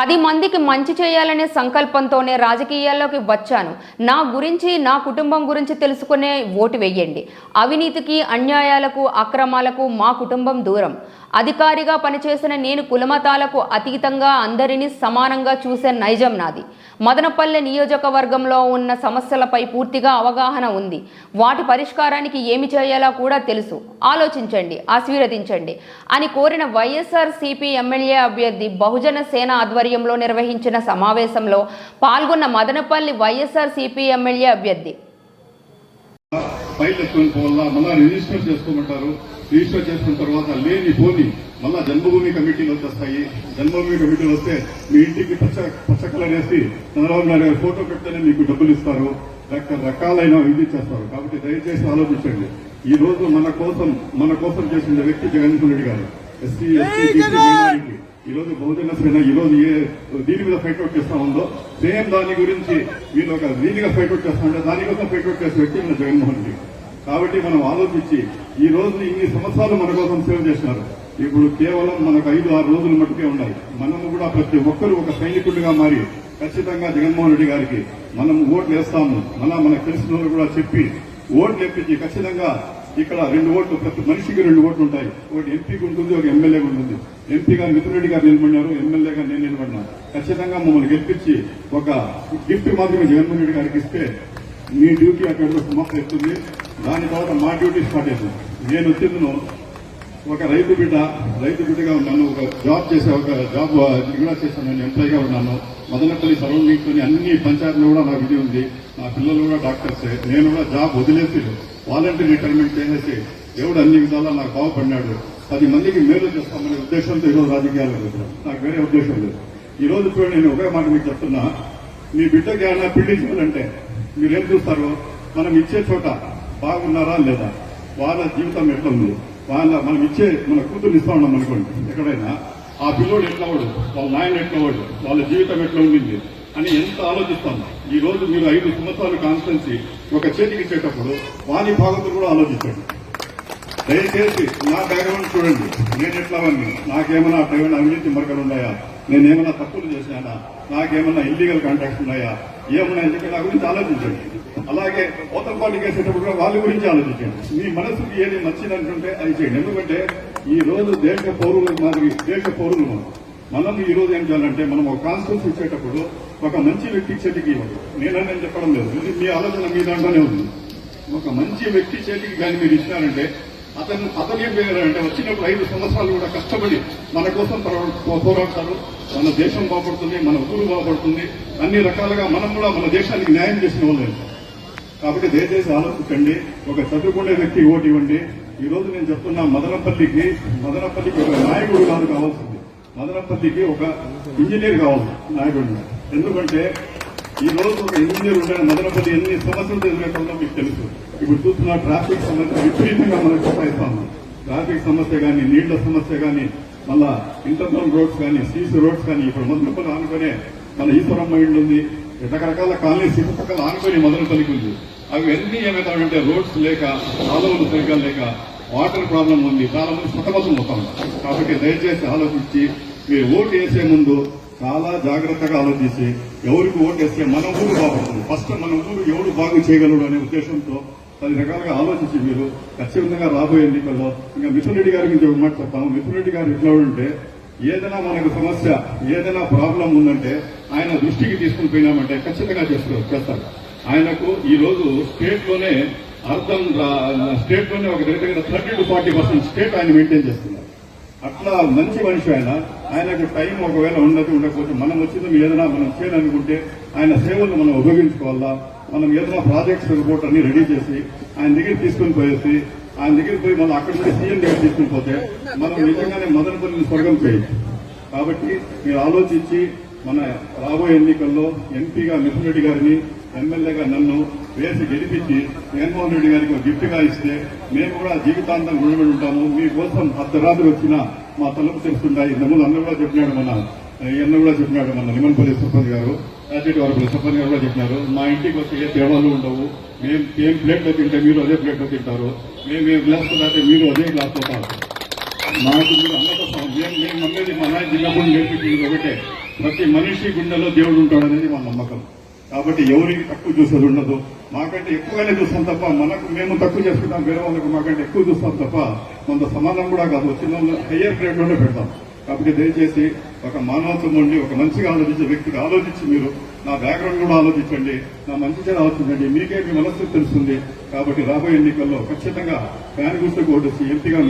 పది మందికి మంచి చేయాలనే సంకల్పంతోనే రాజకీయాల్లోకి వచ్చాను. నా గురించి నా కుటుంబం గురించి తెలుసుకునే ఓటు వెయ్యండి అవినీతికి అన్యాయాలకు అక్రమాలకు మా కుటుంబం దూరం. అధికారిగా పనిచేసిన నేను కులమతాలకు అతీతంగా అందరినీ సమానంగా చూసే నైజం నాది. మదనపల్లె నియోజకవర్గంలో ఉన్న సమస్యలపై పూర్తిగా అవగాహన ఉంది. వాటి పరిష్కారానికి ఏమి చేయాలో కూడా తెలుసు. ఆలోచించండి ఆశీర్వదించండి అని కోరిన వైఎస్ఆర్ సిపి ఎమ్మెల్యే అభ్యర్థి బహుజన సేన ఆధ్వర్యంలో నిర్వహించిన సమావేశంలో పాల్గొన్న మదనపల్లి వైఎస్ఆర్ సిపి ఎమ్మెల్యే అభ్యర్థి. రిజిస్టర్ చేసుకోమంటారు. రిజిస్టర్ చేసుకున్న తర్వాత లేని పోని మళ్ళా జన్మభూమి కమిటీలు వచ్చేస్తాయి. జన్మభూమి కమిటీలు వస్తే మీ ఇంటికి పచ్చ పచ్చ కలర్ వేసి చంద్రబాబు నాయుడు గారు ఫోటో పెడితేనే మీకు డబ్బులు ఇస్తారు. రకరకాలైన ఇది చేస్తారు. కాబట్టి దయచేసి ఆలోచించండి. ఈ రోజు మన కోసం మన కోసం చేసిన వ్యక్తి Jaganmohan Reddy garu. SC ST minority. ఈ రోజు బహుజన సేన ఈ రోజు ఏ దీని మీద ఫైట్ అవుట్ చేస్తా ఉందో సేమ్ దాని గురించి వీళ్ళు ఒక దీనిగా ఫైట్ అవుట్ చేస్తా ఉంటే దానికోసం ఫైట్ అవుట్ చేసే వ్యక్తి మన జగన్మోహన్ రెడ్డి. కాబట్టి మనం ఆలోచించి ఈ రోజు ఇన్ని సంవత్సరాలు మన కోసం సేవ చేసినారు. ఇప్పుడు కేవలం మనకు ఐదు ఆరు రోజులు మట్టుకే ఉన్నాయి. మనము కూడా ప్రతి ఒక్కరు ఒక సైనికుడిగా మారి ఖచ్చితంగా జగన్మోహన్ రెడ్డి గారికి మనం ఓట్లు వేస్తాము. మన మనకు తెలిసిన వాళ్ళు కూడా చెప్పి ఓట్లు ఎప్పించి ఖచ్చితంగా ఇక్కడ రెండు ఓట్లు ప్రతి మనిషికి రెండు ఓట్లు ఉంటాయి. ఒకటి ఎంపీకి ఉంటుంది ఒక ఎమ్మెల్యేకి ఉంటుంది. ఎంపీగా మిథున్ రెడ్డి గారు నిలబడినారు ఎమ్మెల్యేగా నేను నిలబడినా. ఖచ్చితంగా మమ్మల్ని గెలిపించి ఒక గిఫ్ట్ మాత్రమే జగన్మోహన్ రెడ్డి గారికి ఇస్తే మీ డ్యూటీ అక్కడ సమాప్తి అవుతుంది దాని తర్వాత మా డ్యూటీ స్టార్ట్ అవుతుంది. నేను వచ్చిందను ఒక రైతు బిడ్డ రైతు బిడ్డగా ఉన్నాను ఒక జాబ్ చేసే ఒక జాబ్ కూడా చేశాను నేను ఎంప్లాయీగా ఉన్నాను. మదనపల్లి సరౌండింగ్స్ అన్ని పంచాయతీలు కూడా నాకు ఇది ఉంది. నా పిల్లలు కూడా డాక్టర్సే నేను కూడా జాబ్ వదిలేసి వాలంటీర్ రిటైర్మెంట్ చేసేసి దేవుడు అన్ని విధాలా నాకు బాగుపడినాడు. పది మందికి మేలు చేస్తామనే ఉద్దేశంతో ఈరోజు రాజకీయాలు నాకు వేరే ఉద్దేశం లేదు. ఈ రోజు చూడండి నేను ఒకే మాట మీకు చెప్తున్నా. మీ బిడ్డకి ఏమైనా పెళ్ళి మీరేం చూస్తారు? మనం ఇచ్చే చోట బాగున్నారా లేదా? వాళ్ళ జీవితం ఎట్లా ఉంది? వాళ్ళ మనం ఇచ్చే మన కూతురు ఇస్తా ఉన్నాం అనుకోండి. ఎక్కడైనా ఆ పిల్లోడు ఎట్లా వాడు? వాళ్ళ నాయన ఎట్లా వాడు? వాళ్ళ జీవితం ఎట్లా ఉండింది? అని ఎంత ఆలోచిస్తాం ఈ రోజు మీరు ఐదు సంవత్సరాలు కాన్స్టెన్సీ ఒక చేతికి ఇచ్చేటప్పుడు వాని భాగతులు కూడా ఆలోచించండి. దయచేసి నా బ్యాక్గ్రౌండ్ చూడండి. నేను ఎట్లా వాడిని? నాకేమైనా ఏమైనా అవినీతి మరకలు ఉన్నాయా? నేనేమన్నా తప్పులు చేశానా నాకేమన్నా ఇల్లీగల్ కాంటాక్ట్స్ ఉన్నాయా? ఏమన్నా చెప్పి నా గురించి ఆలోచించండి. అలాగే ఓతం పార్టీకి వేసేటప్పుడు కూడా వాళ్ళ గురించి ఆలోచించండి. మీ మనసుకి ఏది నచ్చిందంటుంటే అది చేయండి. ఎందుకంటే ఈ రోజు దేశ పౌరులు మాదిరి దేశ పౌరులు మనం. మనం ఈ రోజు ఏం చేయాలంటే మనం ఒక కాన్స్టిట్యూన్స్ ఇచ్చేటప్పుడు ఒక మంచి వ్యక్తి చేతికి ఇవ్వండి. నేనని చెప్పడం లేదు. ఇది మీ ఆలోచన మీ దాంట్లోనే ఉంది. ఒక మంచి వ్యక్తి చేతికి కానీ మీరు ఇచ్చినారంటే అతను అతను ఏం చేయాలంటే వచ్చినప్పుడు ఐదు సంవత్సరాలు కూడా కష్టపడి మన కోసం పోరాడతారు. మన దేశం బాగుపడుతుంది మన ఊరు బాగుపడుతుంది. అన్ని రకాలుగా మనం కూడా మన దేశానికి న్యాయం చేసిన వాళ్ళు కాబట్టి దయచేసి ఆలోచించండి. ఒక చదువుకునే వ్యక్తి ఓటు ఇవ్వండి. ఈ రోజు నేను చెప్తున్నా మదనపల్లికి మదనపల్లికి ఒక నాయకుడు కాదు కావాల్సింది. మదనపల్లికి ఒక ఇంజనీర్ కావాలి నాయకుడు ఎందుకంటే ఈ రోజు ఒక ఇంజనీర్ ఉంటే మదనపల్లి ఎన్ని సమస్యలు ఎదుర్కొందో మీకు తెలుసు. ఇప్పుడు చూస్తున్న ట్రాఫిక్ సమస్య విపరీతంగా మనకు ఉన్నాం ట్రాఫిక్ సమస్య కానీ నీళ్ళ సమస్య కానీ మళ్ళా ఇంటర్నల్ రోడ్స్ కానీ సీసీ రోడ్స్ కానీ ఇప్పుడు మదనపల్లి ఆనుకునే మన ఈశ్వరం మైండ్ ఉంది. రకరకాల కాలనీస్ చుట్టుపక్కల ఆనుకొని మదనపల్లికి ఉంది. అవి అన్ని ఏమవుతాయంటే రోడ్స్ లేక కాలువలు సరిగ్గా లేక వాటర్ ప్రాబ్లం ఉంది. చాలా మంది సతమతం అవుతాం కాబట్టి దయచేసి ఆలోచించి మీరు ఓటు వేసే ముందు చాలా జాగ్రత్తగా ఆలోచించి ఎవరికి ఓటేస్తే మన ఊరు బాగుంటుంది. ఫస్ట్ మన ఊరు ఎవరు బాగు చేయగలడు అనే ఉద్దేశంతో పది రకాలుగా ఆలోచించి మీరు ఖచ్చితంగా రాబోయే ఎన్నికల్లో ఇంకా మిథున్ రెడ్డి గారి గురించి ఒక మాట చెప్తాము. మిథున్ రెడ్డి గారు ఎట్లా ఉంటే ఏదైనా మనకు సమస్య ఏదైనా ప్రాబ్లం ఉందంటే ఆయన దృష్టికి తీసుకుని పోయినామంటే ఖచ్చితంగా చేస్తారు చేస్తారు. ఆయనకు ఈ రోజు స్టేట్లోనే అర్థం స్టేట్లోనే ఒక దగ్గర దగ్గర thirty to forty percent state ఆయన మెయింటైన్ చేస్తున్నారు. అట్లా మంచి మనిషి ఆయన. ఆయనకు టైం ఒకవేళ ఉండదు ఉండకపోతే మనం వచ్చింది ఏదైనా మనం చేయాలనుకుంటే ఆయన సేవలు మనం ఉపయోగించుకోవాలా? మనం ఏదైనా ప్రాజెక్ట్స్ రిపోర్ట్ అన్ని రెడీ చేసి ఆయన దగ్గర తీసుకుని పోయేసి ఆయన దగ్గర పోయి మనం అక్కడ నుండి సీఎం దగ్గర తీసుకుని పోతే మనం నిజంగానే మదనపల్లిని స్వర్గం చేయొచ్చు కాబట్టి మీరు ఆలోచించి మన రాబోయే ఎన్నికల్లో ఎంపీగా మిథున్ రెడ్డి గారిని ఎమ్మెల్యేగా నన్ను వేసి గెలిపించి జగన్మోహన్ రెడ్డి గారికి ఒక గిఫ్ట్గా ఇస్తే మేము కూడా జీవితాంతం రుణపడి ఉంటాము. మీకోసం అర్ధరాత్రి వచ్చిన మా తలుపు తెలుస్తుంటాయి ఇంతకుముందు అన్న కూడా చెప్పినాడు మన అన్న కూడా చెప్పినాడు మన నిమన్పల్లి సర్పంచ్ గారు రాజేటి వారి సర్పంచ్ గారు కూడా చెప్పినారు. మా ఇంటికి వస్తే ఏ తేడాలు ఉండవు. మేము ఏం ప్లేట్లో తింటే మీరు అదే ప్లేట్లో తింటారు. మేము ఏ గ్లాస్తో తాగితే మీరు అదే గ్లాస్తో తాగుతారు. మాకు మీరు అందరితో మేము మేము నమ్మేది మా నాయన చిన్నప్పుడు నేర్పించింది ఒకటే. ప్రతి మనిషి గుండెలో దేవుడు ఉంటాడనేది మా నమ్మకం. కాబట్టి ఎవరికి తక్కువ చూసేది ఉండదు. మాకంటే ఎక్కువగానే చూస్తాం తప్ప మనకు మేము తక్కువ చేసుకుంటాం వేరే వాళ్ళకి మాకంటే ఎక్కువ చూస్తాం తప్ప కొంత సమానం కూడా కాదు. వచ్చిన హయ్యర్ గ్రేడ్లోనే పెడతాం. కాబట్టి దయచేసి ఒక మానవత్వం ఉండి ఒక మంచిగా ఆలోచించే వ్యక్తికి ఆలోచించి మీరు నా బ్యాక్గ్రౌండ్ కూడా ఆలోచించండి నా మంచి చెడు ఆలోచించండి మీకే మీ మనస్సు తెలుస్తుంది. కాబట్టి రాబోయే ఎన్నికల్లో ఖచ్చితంగా ఫ్యాన్ గుర్తుకు కోటేసి ఎంపీగా